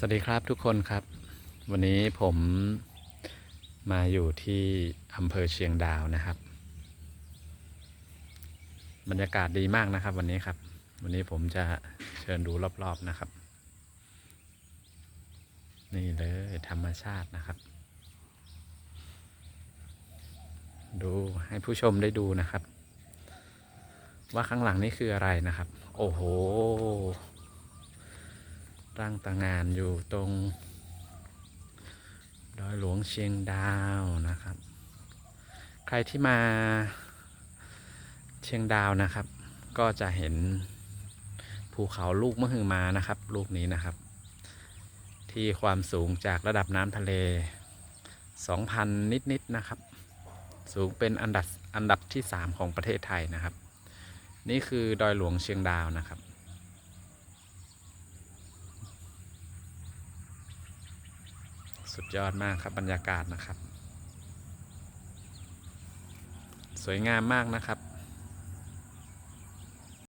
สวัสดีครับทุกคนครับ วันนี้ผมมาอยู่ที่อำเภอเชียงดาวนะครับ บรรยากาศดีมากนะครับ วันนี้ครับ วันนี้ผมจะเชิญดูรอบๆนะครับ นี่เลยธรรมชาตินะครับ ดูให้ผู้ชมได้ดูนะครับ ว่าข้างหลังนี่คืออะไรนะครับ โอ้โห ตั้งต่างานอยู่ตรงดอยหลวงเชียงดาวนะครับ ใครที่มาเชียงดาวนะครับ ก็จะเห็นภูเขาลูกมะฮือมานะครับ ลูกนี้นะครับ ที่ความสูงจากระดับน้ำทะเล 2,000 นิดๆนะครับ สูงเป็นอันดับอันดับที่ 3 ของประเทศไทยนะครับ นี่คือดอยหลวงเชียงดาวนะครับ สุดยอดมากครับบรรยากาศนะครับ สวยงามมากนะครับ